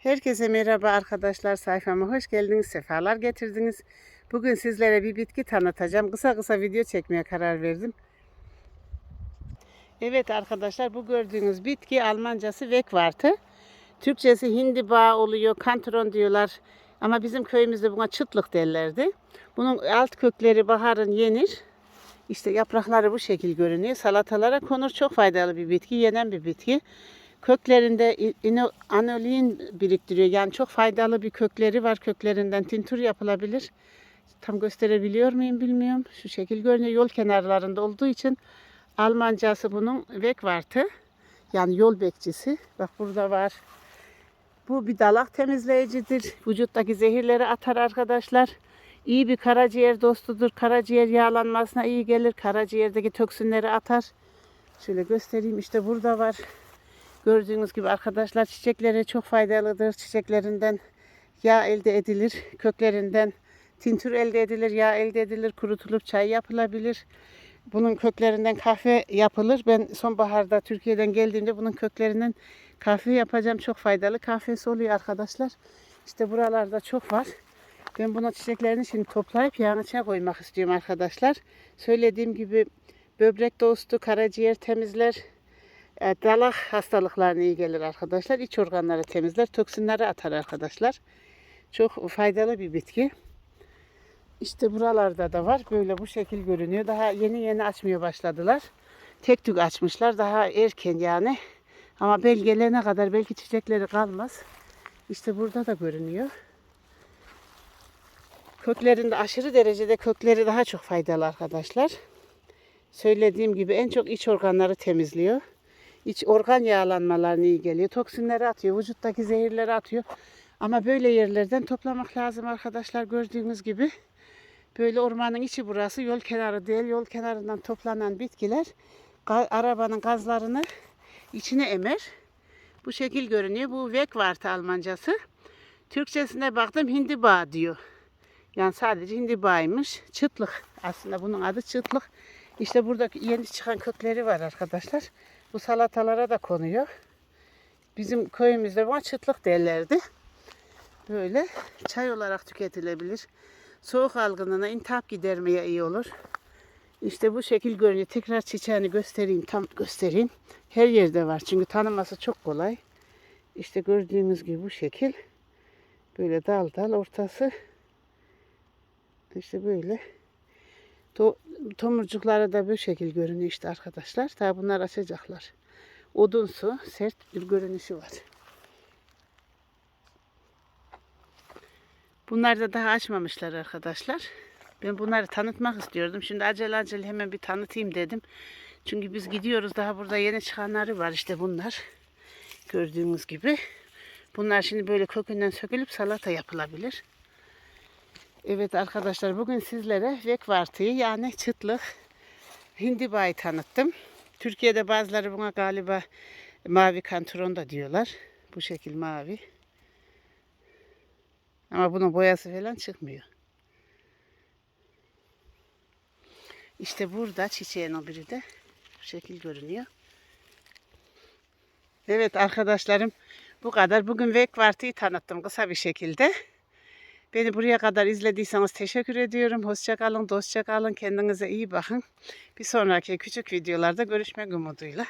Herkese merhaba arkadaşlar. Sayfama hoş geldiniz. Sefalar getirdiniz. Bugün sizlere bir bitki tanıtacağım. Kısa kısa video çekmeye karar verdim. Evet arkadaşlar bu gördüğünüz bitki Almancası Wegwarte. Türkçesi hindiba oluyor, kantron diyorlar. Ama bizim köyümüzde buna çıtlık derlerdi. Bunun alt kökleri baharın yenir. İşte yaprakları bu şekil görünüyor. Salatalara konur. Çok faydalı bir bitki, yenen bir bitki. Köklerinde anolin biriktiriyor. Yani çok faydalı bir kökleri var. Köklerinden tintür yapılabilir. Tam gösterebiliyor muyum bilmiyorum. Şu şekil görünüyor. Yol kenarlarında olduğu için Almancası bunun Wegwarte. Yani yol bekçisi. Bak burada var. Bu bir dalak temizleyicidir. Vücuttaki zehirleri atar arkadaşlar. İyi bir karaciğer dostudur. Karaciğer yağlanmasına iyi gelir. Karaciğerdeki toksinleri atar. Şöyle göstereyim. İşte burada var. Gördüğünüz gibi arkadaşlar çiçekleri çok faydalıdır. Çiçeklerinden yağ elde edilir. Köklerinden tintür elde edilir, yağ elde edilir, kurutulup çay yapılabilir. Bunun köklerinden kahve yapılır. Ben sonbaharda Türkiye'den geldiğimde bunun köklerinden kahve yapacağım. Çok faydalı kahvesi oluyor arkadaşlar. İşte buralarda çok var. Ben bunun çiçeklerini şimdi toplayıp yağın içine koymak istiyorum arkadaşlar. Söylediğim gibi böbrek dostu, karaciğer temizler, dalak hastalıklarına iyi gelir arkadaşlar. İç organları temizler, toksinleri atar arkadaşlar. Çok faydalı bir bitki. İşte buralarda da var. Böyle bu şekil görünüyor. Daha yeni yeni açmaya başladılar. Tek tük açmışlar. Daha erken yani. Ama belgelerine kadar belki çiçekleri kalmaz. İşte burada da görünüyor. Köklerinde aşırı derecede kökleri daha çok faydalı arkadaşlar. Söylediğim gibi en çok iç organları temizliyor. İç organ yağlanmalarına iyi geliyor. Toksinleri atıyor. Vücuttaki zehirleri atıyor. Ama böyle yerlerden toplamak lazım arkadaşlar. Gördüğünüz gibi böyle ormanın içi burası. Yol kenarı değil. Yol kenarından toplanan bitkiler arabanın gazlarını içine emer. Bu şekil görünüyor. Bu Wegwarte Almancası. Türkçesine baktım hindiba diyor. Yani sadece hindibaymış. Çıtlık aslında bunun adı çıtlık. İşte buradaki yeni çıkan kökleri var arkadaşlar. Bu salatalara da konuyor. Bizim köyümüzde buna çıtlık derlerdi. Böyle çay olarak tüketilebilir. Soğuk algınlığına, intihap gidermeye iyi olur. İşte bu şekil görünüyor. Tekrar çiçeğini göstereyim, tam göstereyim. Her yerde var çünkü tanıması çok kolay. İşte gördüğünüz gibi bu şekil. Böyle dal dal ortası. İşte böyle. To tomurcukları da bu şekil görünüyor işte arkadaşlar. Daha bunlar açacaklar. Odunsu, sert bir görünüşü var. Bunlar da daha açmamışlar arkadaşlar. Ben bunları tanıtmak istiyordum. Şimdi acele acele hemen bir tanıtayım dedim. Çünkü biz gidiyoruz. Daha burada yeni çıkanları var işte bunlar. Gördüğünüz gibi. Bunlar şimdi böyle kökünden sökülüp salata yapılabilir. Evet arkadaşlar bugün sizlere Wegwarte'yi yani çıtlık hindibayı tanıttım. Türkiye'de bazıları buna galiba mavi kantron da diyorlar. Bu şekil mavi. Ama bunun boyası falan çıkmıyor. İşte burada çiçeğin o biri de bu şekil görünüyor. Evet arkadaşlarım bu kadar. Bugün Wegwarte'yi tanıttım kısa bir şekilde. Beni buraya kadar izlediyseniz teşekkür ediyorum. Hoşça kalın, dostça kalın. Kendinize iyi bakın. Bir sonraki küçük videolarda görüşmek umuduyla.